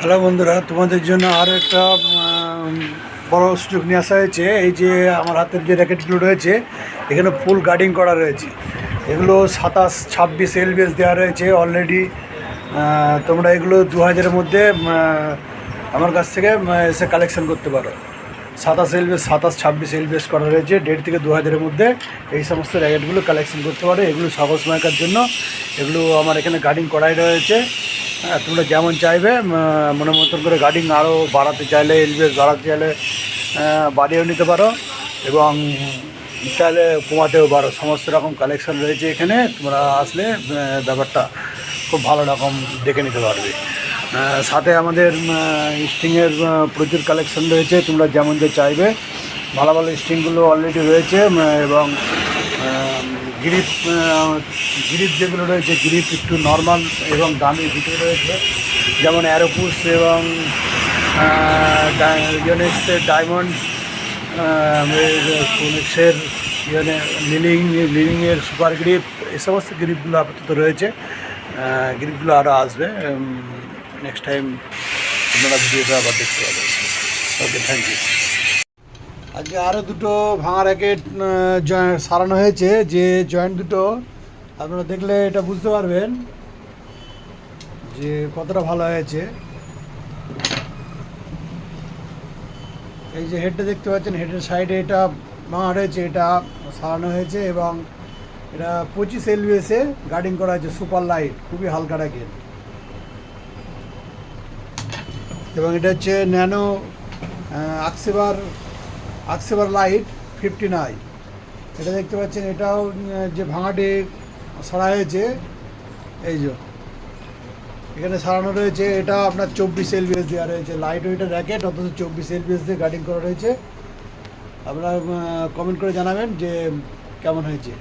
Hello বন্ধুরা, তোমাদের জন্য আর একটা বড় সুযোগ নিয়ে আসা হয়েছে। এই যে আমার হাতের যে র্যাকেটগুলো রয়েছে, এখানে ফুল গার্ডিং করা রয়েছে। এগুলো সাতাশ, ছাব্বিশ এলবিএস দেওয়া রয়েছে অলরেডি তোমরা এগুলো দু হাজারের মধ্যে আমার কাছ থেকে এসে কালেকশন করতে পারো। সাতাশ এলবিএস, সাতাশ, ছাব্বিশ এলবিএস করা রয়েছে। দেড় থেকে দু হাজারের মধ্যে এই সমস্ত র্যাকেটগুলো কালেকশন করতে পারো। এগুলো সকল সময়কার জন্য, এগুলো আমার এখানে গার্ডিং করাই রয়েছে। হ্যাঁ তোমরা যেমন চাইবে মনে মতন করে গার্ডিং আরও বাড়াতে চাইলে এলবিএস বাড়াতে চাইলে বাড়িয়েও নিতে পারো এবং চাইলে কমাতেও পারো সমস্ত রকম কালেকশন রয়েছে এখানে, তোমরা আসলে ব্যাপারটা খুব ভালো রকম দেখে নিতে পারবে। সাথে আমাদের স্টিংয়ের প্রচুর কালেকশন রয়েছে, তোমরা যেমন যে চাইবে, ভালো ভালো স্টিংগুলো অলরেডি রয়েছে এবং গ্রিপ গ্রিপ যেগুলো রয়েছে, গ্রিপ একটু নর্মাল এবং দামি দুটো রয়েছে। যেমন অ্যারোপুস এবং ইউনিক্সের ডায়মন্ড ফোনিক্সের ইয়ে লিলিং লিলিংয়ের সুপার গ্রিপ এই সমস্ত গ্রিপগুলো আপাতত রয়েছে। গ্রিপগুলো আরও আসবে নেক্সট টাইম আপনারা ভিডিওটা আবার দেখতে পাবেন। ওকে থ্যাংক ইউ আজকে আরও দুটো ভাঙা র্যাকেট সারানো হয়েছে। যে জয়েন্ট দুটো, আপনারা দেখলে এটা বুঝতে পারবেন যে কতটা ভালো হয়েছে। এই যে হেডটা দেখতে পাচ্ছেন হেডের সাইডে এটা ভাঙা রয়েছে, এটা সারানো হয়েছে এবং এটা পঁচিশ এলবিএসে গার্ডিং করা হয়েছে সুপার লাইট খুবই হালকা র্যাকেট এবং এটা হচ্ছে ন্যানো আকসেবার আকসেবার লাইট ফিফটি নাইন এটা দেখতে পাচ্ছেন, এটাও যে ভাঙাটি সারা হয়েছে, এই যে। এখানে সারানো রয়েছে, এটা আপনার চব্বিশ এলবিএস দেওয়া রয়েছে। লাইট ওইটা র্যাকেট অথচ চব্বিশ এলবিএস দিয়ে গার্ডিং করা রয়েছে। আপনারা কমেন্ট করে জানাবেন যে কেমন হয়েছে।